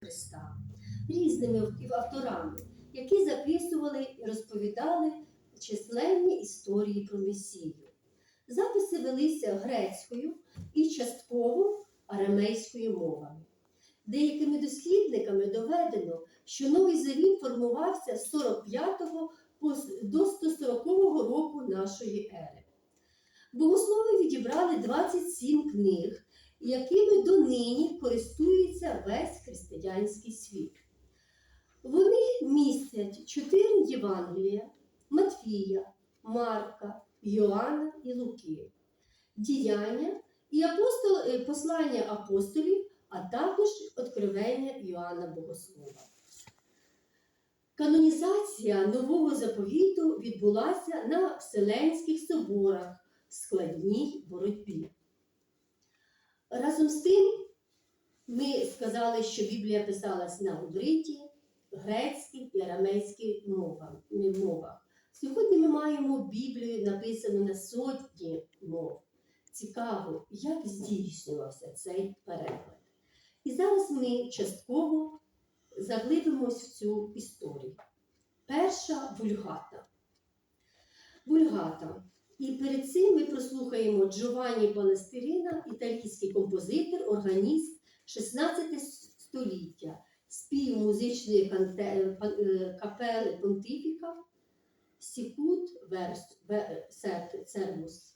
Христа різними авторами, які записували і розповідали численні історії про Месію. Записи велися грецькою і частково арамейською мовами. Деякими дослідниками доведено, що Новий Завіт формувався з 45-го до 140-го року нашої ери. Богослови відібрали 27 книг, якими донині користується весь християнський світ. Вони містять чотири Євангелія Матфія, Марка, Йоанна і Луки, діяння і апостол, е, послання апостолів, а також откровення Йоанна Богослова. Канонізація нового заповіту відбулася на Вселенських соборах в складній боротьбі. Разом з тим, ми сказали, що Біблія писалась на ивриті, грецькій і арамейській мовах. Сьогодні ми маємо Біблію написану на сотні мов. Цікаво, як здійснювався цей переклад. І зараз ми частково заглибимось в цю історію. Перша вульгата. Вульгата. І перед цим ми прослухаємо Джованні Балестеріна, італійський композитор, органіст 16 століття, спів музичної пан- е, капели Понтифіка, Сікут Верс, Сермус.